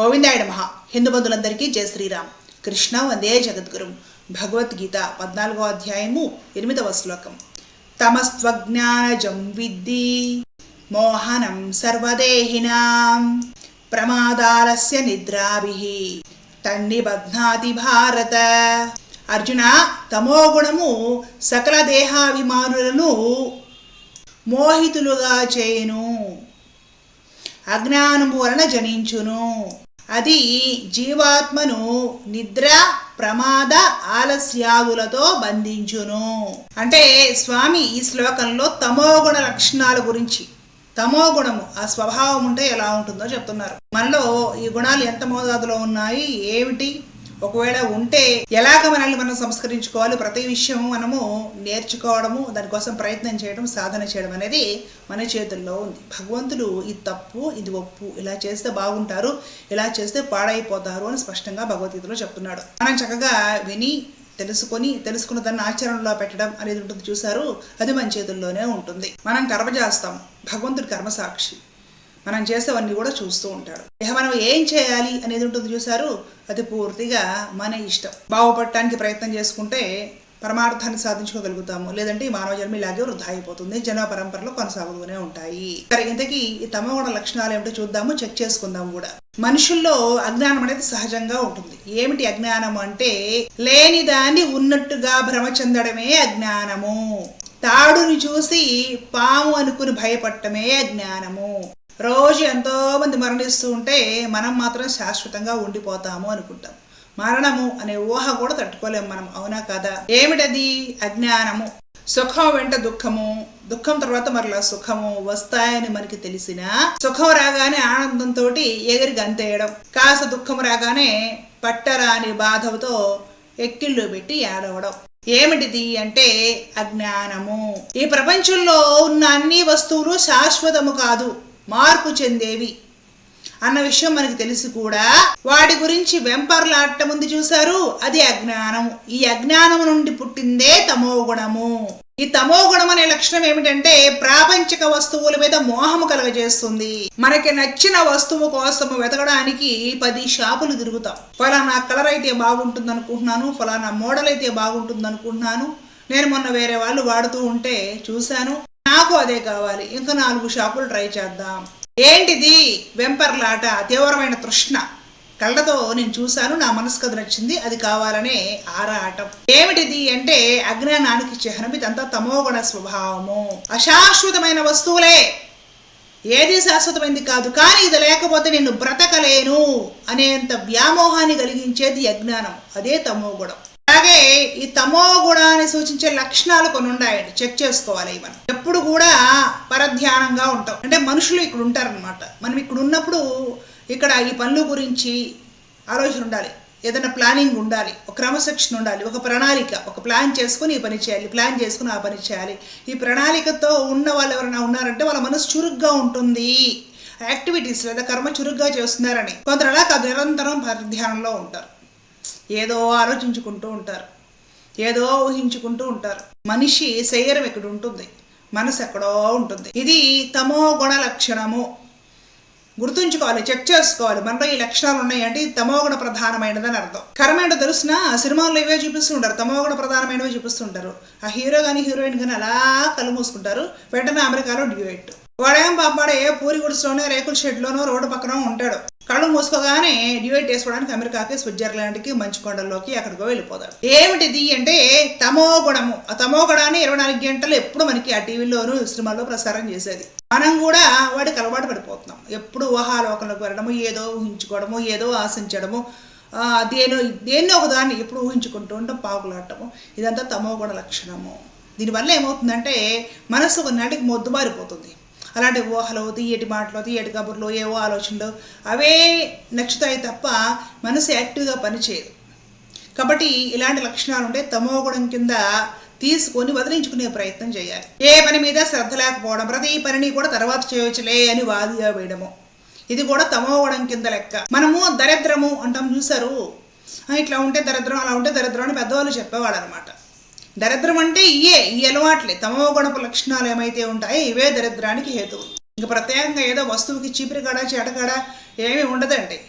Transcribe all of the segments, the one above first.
గోవిందాయ నమ. హిందూ బంధులందరికీ జయ శ్రీరామ్. కృష్ణ వందే జగద్గురు. భగవద్గీత పద్నాలుగో అధ్యాయము ఎనిమిదవ శ్లోకం. తమస్త్వజ్ఞానజం విద్ది మోహనం సర్వదేహినాం ప్రమాదాలస్య నిద్రాభి. తన్నిబధ్నాతి భారత. అర్జున తమోగుణము సకల దేహాభిమానులను మోహితులుగా చేయును. అజ్ఞానము వలన జనించును. అది జీవాత్మను నిద్ర ప్రమాద ఆలస్యాదులతో బంధించును. అంటే స్వామి ఈ శ్లోకంలో తమోగుణ లక్షణాల గురించి తమోగుణము ఆ స్వభావం ఉంటే ఎలా ఉంటుందో చెప్తున్నారు. మనలో ఈ గుణాలు ఎంత మోతాదులో ఉన్నాయి? ఏమిటి? ఒకవేళ ఉంటే ఎలాగ మనల్ని మనం సంస్కరించుకోవాలి? ప్రతి విషయం మనము నేర్చుకోవడము దానికోసం ప్రయత్నం చేయడం సాధన చేయడం అనేది మన చేతుల్లో ఉంది. భగవంతుడు ఇది తప్పు ఇది ఒప్పు ఇలా చేస్తే బాగుంటారు ఇలా చేస్తే పాడైపోతారు అని స్పష్టంగా భగవద్గీతలో చెప్తున్నాడు. మనం చక్కగా విని తెలుసుకొని తెలుసుకున్న దాన్ని ఆచరణలో పెట్టడం అనేది ఉంటుంది చూసారు అది మన చేతుల్లోనే ఉంటుంది. మనం కర్మ చేస్తాం. భగవంతుడి కర్మ సాక్షి. మనం చేసేవన్నీ కూడా చూస్తూ ఉంటాడు. ఇక మనం ఏం చేయాలి అనేది ఉంటుంది చూసారు అది పూర్తిగా మన ఇష్టం. బాగుపడటానికి ప్రయత్నం చేసుకుంటే పరమార్థాన్ని సాధించుకోగలుగుతాము. లేదంటే ఈ మానవ జన్మ ఇలాగే వృధా అయిపోతుంది. జన పరంపరలో కొనసాగుతూనే ఉంటాయి. సరే ఇంతకీ ఈ తమగుణ లక్షణాలు ఏమిటో చూద్దాము చెక్ చేసుకుందాం కూడా. మనుషుల్లో అజ్ఞానం అనేది సహజంగా ఉంటుంది. ఏమిటి అజ్ఞానం అంటే లేని దాన్ని ఉన్నట్టుగా భ్రమ చెందడమే అజ్ఞానము. తాడుని చూసి పాము అనుకుని భయపడటమే అజ్ఞానము. రోజు ఎంతో మంది మరణిస్తూ ఉంటే మనం మాత్రం శాశ్వతంగా ఉండిపోతాము అనుకుంటాం. మరణము అనే ఊహ కూడా తట్టుకోలేము మనం అవునా కదా? ఏమిటది అజ్ఞానము? సుఖం వెంట దుఃఖము దుఃఖం తర్వాత మరలా సుఖము వస్తాయని మనకి తెలిసిన సుఖం రాగానే ఆనందంతో ఎగిరి గంతేయడం. కాస్త దుఃఖం రాగానే పట్టరాని బాధతో ఎక్కిళ్ళు పెట్టి ఏడవడం. ఏమిటిది అంటే అజ్ఞానము. ఈ ప్రపంచంలో ఉన్న అన్ని వస్తువులు శాశ్వతము కాదు. మార్పు చెందేవి అన్న విషయం మనకు తెలిసి కూడా వాటి గురించి వెంపర్లాడటం ఉంది చూశారు. అది అజ్ఞానము. ఈ అజ్ఞానం నుండి పుట్టిందే తమో గుణము ఈ తమో గుణం అనే లక్షణం ఏమిటంటే ప్రాపంచిక వస్తువుల మీద మోహము కలగజేస్తుంది. మనకి నచ్చిన వస్తువు కోసం వెతకడానికి పది షాపులు తిరుగుతాం. ఫలానా కలర్ అయితే బాగుంటుంది అనుకుంటున్నాను ఫలానా మోడల్ అయితే బాగుంటుంది అనుకుంటున్నాను నేను మొన్న వేరే వాళ్ళు వాడుతూ ఉంటే చూశాను. నాకు అదే కావాలి. ఇంకా నాలుగు షాపులు ట్రై చేద్దాం. ఏంటిది? వెంపర్లాట తీవ్రమైన తృష్ణ. కళ్ళతో నేను చూశాను నా మనసుకు అది నచ్చింది అది కావాలనే ఆరాటం. ఏమిటిది అంటే అజ్ఞానానికి చిహ్నం ఇదంతా తమోగుణ స్వభావము. అశాశ్వతమైన వస్తువులే. ఏది శాశ్వతమైంది కాదు కానీ ఇది లేకపోతే నేను బ్రతకలేను అనేంత వ్యామోహాన్ని కలిగించేది అజ్ఞానం. అదే తమోగుణం. అలాగే ఈ తమో గుణాన్ని సూచించే లక్షణాలు కొన్ని ఉన్నాయండి చెక్ చేసుకోవాలి ఇవన్నీ. ఎప్పుడు కూడా పరధ్యానంగా ఉంటాం. అంటే మనుషులు ఇక్కడ ఉంటారనమాట మనం ఇక్కడ ఉన్నప్పుడు ఇక్కడ ఈ పనుల గురించి ఆలోచన ఉండాలి. ఏదైనా ప్లానింగ్ ఉండాలి. ఒక క్రమశిక్షణ ఉండాలి. ఒక ప్రణాళిక. ఒక ప్లాన్ చేసుకుని ఈ పని చేయాలి. ప్లాన్ చేసుకుని ఆ పని చేయాలి. ఈ ప్రణాళికతో ఉన్న వాళ్ళు ఎవరైనా ఉన్నారంటే వాళ్ళ మనసు చురుగ్గా ఉంటుంది. యాక్టివిటీస్ లేదా కర్మ చురుగ్గా చేస్తున్నారని. కొందరు అలా నిరంతరం పరధ్యానంలో ఉంటారు. ఏదో ఆలోచించుకుంటూ ఉంటారు. ఏదో ఊహించుకుంటూ ఉంటారు. మనిషి శరీరం ఇక్కడ ఉంటుంది? మనసు ఎక్కడో ఉంటుంది. ఇది తమో గుణ లక్షణము. గుర్తుంచుకోవాలి చెక్ చేసుకోవాలి. మనలో ఈ లక్షణాలు ఉన్నాయంటే ఇది తమోగుణ ప్రధానమైనదని అర్థం. కర్మ ఏంటో తెలిసిన సినిమాల్లో ఇవే చూపిస్తుంటారు. తమోగుణ ప్రధానమైనవి చూపిస్తుంటారు. ఆ హీరో కానీ హీరోయిన్ కానీ అలా కళ్ళు మూసుకుంటారు. వెంటనే అమెరికాలో డ్యూయెట్ వాడేం పాపాడే పూరి గుడిసెలోనే రేకుల షెడ్లోనో రోడ్డు పక్కన ఉంటాడు. కళ్ళు మూసుకోగానే డివైడ్ చేసుకోవడానికి అమెరికాకి స్విట్జర్లాండ్కి మంచి కొండల్లోకి అక్కడికో వెళ్ళిపోతాడు. ఏమిటిది అంటే తమో గుణము. ఆ తమో గుణాన్ని ఇరవై నాలుగు గంటలు ఎప్పుడు మనకి ఆ టీవీలోను సినిమాల్లో ప్రసారం చేసేది. మనం కూడా వాడికి అలవాటు పడిపోతున్నాం. ఎప్పుడు ఊహాలోకంలోకి వెళ్ళడము ఏదో ఊహించుకోవడము ఏదో ఆశించడము దేని దేనో దేన్నో ఒకదాన్ని ఎప్పుడు ఊహించుకుంటూ ఉంటాం పాకులాడటము ఇదంతా తమో గుణ లక్షణము. దీనివల్ల ఏమవుతుందంటే మనసు ఒక నాటికి మొద్దుబారిపోతుంది అలాంటి ఊహలు తీయటి మాటలు తీయటి కబుర్లు ఏవో ఆలోచనలు అవే నచ్చుతాయి తప్ప మనసు యాక్టివ్గా పనిచేయదు. కాబట్టి ఇలాంటి లక్షణాలు ఉంటే తమో గుణం కింద తీసుకొని వదిలించుకునే ప్రయత్నం చేయాలి. ఏ పని మీద శ్రద్ధ లేకపోవడం ప్రతి పనిని కూడా తర్వాత చేయవచ్చులే అని వాదిగా వేయడము. ఇది కూడా తమో గుణం కింద లెక్క. మనము దరిద్రము అంటాం చూసారు ఇట్లా ఉంటే దరిద్రం అలా ఉంటే దరిద్రం అని పెద్దవాళ్ళు చెప్పేవాడు అనమాట దరిద్రం అంటే ఇయే ఈ అలవాట్లే. తమో గుణపు లక్షణాలు ఏమైతే ఉంటాయో ఇవే దరిద్రానికి హేతువు. ఇంకా ప్రత్యేకంగా ఏదో వస్తువుకి చీపిరికాడ చేటకాడ ఏమీ ఉండదండి.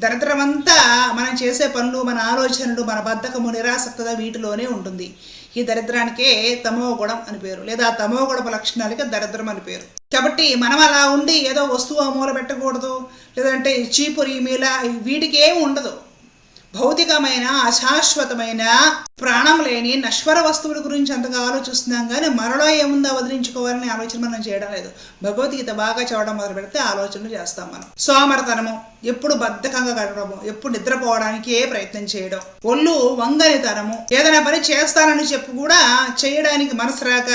దరిద్రం అంతా మనం చేసే పనులు మన ఆలోచనలు మన బద్ధకము నిరాసక్తత వీటిలోనే ఉంటుంది. ఈ దరిద్రానికే తమో గుణం అని పేరు. లేదా తమో గుణపు లక్షణాలకి దరిద్రం అని పేరు. కాబట్టి మనం అలా ఉండి ఏదో వస్తువు మూల పెట్టకూడదు. లేదంటే చీపురి మీల వీటికి ఏమి ఉండదు. భౌతికమైన అశాశ్వతమైన ప్రాణం లేని నశ్వర వస్తువుల గురించి అంతగా ఆలోచిస్తున్నాం కానీ మరలో ఏముందో వదిలించుకోవాలని ఆలోచన మనం చేయడం లేదు. భగవద్గీత బాగా చదవడం మొదలు పెడితే ఆలోచనలు చేస్తాం మనం. సోమరతనము ఎప్పుడు బద్ధకంగా గడపడము ఎప్పుడు నిద్రపోవడానికి ఏ ప్రయత్నం చేయడం. ఒళ్ళు వంగనితనము ఏదైనా పని చేస్తానని చెప్పి కూడా చేయడానికి మనసు రాక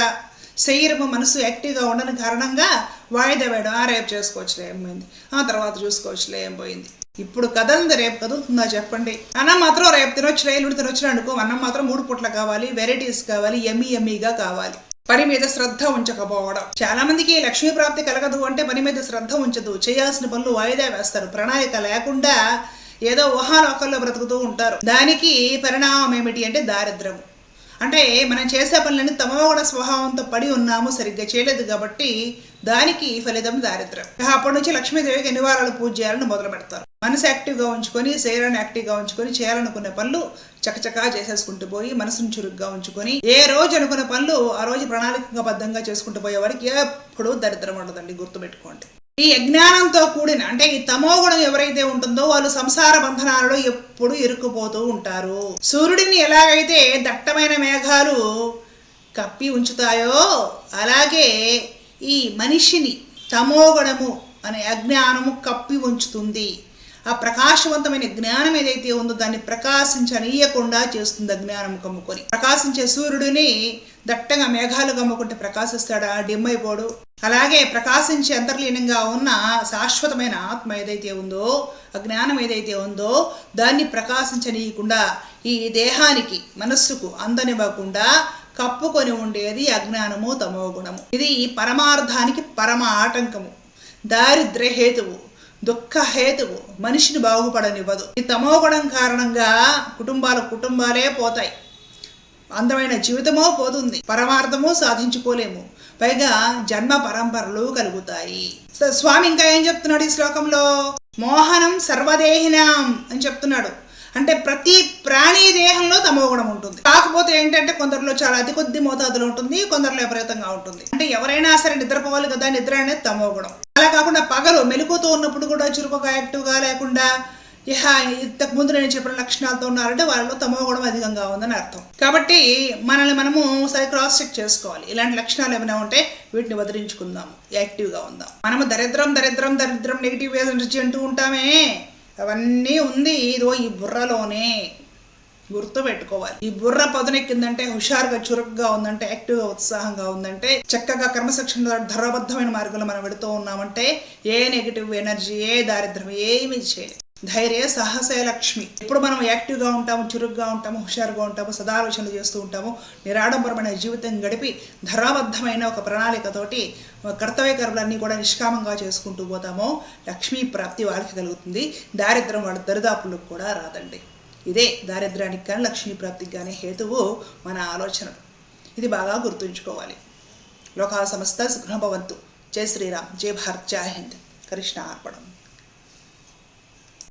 శరీరము మనసు యాక్టివ్గా ఉండని కారణంగా వాయిదా వేయడం ఆ రేపు చేసుకోవచ్చులే ఏమైంది పోయింది? ఆ తర్వాత చూసుకోవచ్చులే ఏం పోయింది? ఇప్పుడు కదలింది రేపు కదులుతుందా చెప్పండి? అన్నం మాత్రం రేపు తినొచ్చు రైలు తినొచ్చు అనుకో అన్నం మాత్రం మూడు పూట్ల కావాలి వెరైటీస్ కావాలి ఎమ్మి ఎమ్మిగా కావాలి. పని మీద శ్రద్ధ ఉంచకపోవడం. చాలా మందికి లక్ష్మీ ప్రాప్తి కలగదు అంటే పని మీద శ్రద్ధ ఉంచదు. చేయాల్సిన పనులు వాయిదా వేస్తారు. ప్రణాళిక లేకుండా ఏదో ఊహాలోకల్లో బ్రతుకుతూ ఉంటారు. దానికి పరిణామం ఏమిటి అంటే దారిద్రము అంటే మనం చేసే పనులన్నీ తమోగుణ స్వభావంతో పడి ఉన్నాము సరిగ్గా చేయలేదు కాబట్టి దానికి ఫలితం దారిద్రం అప్పటి నుంచి లక్ష్మీదేవికి ఎన్ని వారాలు పూజ చేయాలని మొదలు పెడతారు. మనసు యాక్టివ్గా ఉంచుకొని శరీరాన్ని యాక్టివ్గా ఉంచుకొని చేయాలనుకునే పనులు చకచకా చేసేసుకుంటూ పోయి మనసును చురుగ్గా ఉంచుకొని ఏ రోజు అనుకునే పనులు ఆ రోజు ప్రణాళికబద్ధంగా చేసుకుంటూ పోయే వారికి ఎప్పుడూ దరిద్రం ఉండదండి గుర్తుపెట్టుకోండి. ఈ అజ్ఞానంతో కూడిన అంటే ఈ తమో గుణం ఎవరైతే ఉంటుందో వాళ్ళు సంసార బంధనాలలో ఎప్పుడు ఇరుక్కుపోతూ ఉంటారు. సూర్యుడిని ఎలాగైతే దట్టమైన మేఘాలు కప్పి ఉంచుతాయో అలాగే ఈ మనిషిని తమోగుణము అనే అజ్ఞానము కప్పి ఉంచుతుంది. ఆ ప్రకాశవంతమైన జ్ఞానం ఏదైతే ఉందో దాన్ని ప్రకాశించనీయకుండా చేస్తుంది అజ్ఞానం కమ్ముకొని. ప్రకాశించే సూర్యుడిని దట్టంగా మేఘాలు కమ్ముకుంటే ప్రకాశిస్తాడా? డిమ్ అలాగే ప్రకాశించే అంతర్లీనంగా ఉన్న శాశ్వతమైన ఆత్మ ఏదైతే ఉందో అజ్ఞానం ఏదైతే ఉందో దాన్ని ప్రకాశించనీయకుండా ఈ దేహానికి మనస్సుకు అందనివ్వకుండా కప్పుకొని ఉండేది అజ్ఞానము తమో గుణము. ఇది పరమార్థానికి పరమ ఆటంకము. దారిద్ర్య హేతువు దుఃఖ హేతువు మనిషిని బాగుపడనివ్వదు. ఈ తమోగుణం కారణంగా కుటుంబాల కుటుంబాలే పోతాయి. అందమైన జీవితమో పోతుంది. పరమార్థము సాధించుకోలేము. పైగా జన్మ పరంపరలు కలుగుతాయి. స- స్వామి ఇంకా ఏం చెప్తున్నాడు ఈ శ్లోకంలో? మోహనం సర్వదేహినాం అని చెప్తున్నాడు. అంటే ప్రతి ప్రాణి దేహంలో తమో గుణం ఉంటుంది. కాకపోతే ఏంటంటే కొందరిలో చాలా అతి కొద్ది మోతాదులో ఉంటుంది కొందరిలో విపరీతంగా ఉంటుంది. అంటే ఎవరైనా సరే నిద్రపోవాలి కదా నిద్ర అనేది తమో గుణం. అలా కాకుండా పగలు మెలుకుతో ఉన్నప్పుడు కూడా చురుకుగా యాక్టివ్గా లేకుండా ఇహ ఇంతకు ముందు నేను చెప్పిన లక్షణాలతో ఉన్నారంటే వాళ్ళలో తమో గుణం అధికంగా ఉందని అర్థం. కాబట్టి మనల్ని మనము సరి క్రాస్ చెక్ చేసుకోవాలి. ఇలాంటి లక్షణాలు ఏమైనా ఉంటే వీటిని వదిలించుకుందాం యాక్టివ్గా ఉందాం మనము దరిద్రం దరిద్రం దరిద్రం నెగిటివ్ ఎనర్జీ అంటూ ఉంటామే. అవన్నీ ఉంది. ఇదో ఈ బుర్రలోనే గుర్తు పెట్టుకోవాలి ఈ బుర్ర పదునెక్కిందంటే హుషారుగా చురుకుగా ఉందంటే యాక్టివ్గా ఉత్సాహంగా ఉందంటే చక్కగా క్రమశిక్షణ ధర్మబద్ధమైన మార్గంలో మనం వెళుతూ ఉన్నామంటే ఏ నెగిటివ్ ఎనర్జీ ఏ దారిద్ర్యం ఏమీ చేయలేదు. ధైర్య సాహసే లక్ష్మి. ఇప్పుడు మనం యాక్టివ్గా ఉంటాము చురుగ్గా ఉంటాము హుషారుగా ఉంటాము సదాలోచనలు చేస్తూ ఉంటాము నిరాడంబరమైన జీవితం గడిపి ధరాబద్ధమైన ఒక ప్రణాళికతోటి కర్తవ్య కర్మలన్నీ కూడా నిష్కామంగా చేసుకుంటూ పోతామో లక్ష్మీ ప్రాప్తి వాళ్ళకి కలుగుతుంది. దారిద్ర్యం వాళ్ళ దరిదాపులకు కూడా రాదండి. ఇదే దారిద్రానికి కానీ లక్ష్మీ ప్రాప్తికి కానీ హేతువు మన ఆలోచనలు ఇది బాగా గుర్తుంచుకోవాలి. లోకా సమస్త సుఖభవంతు జై శ్రీరామ్. జై భారత్. జై హింద్. కృష్ణ అర్పణం.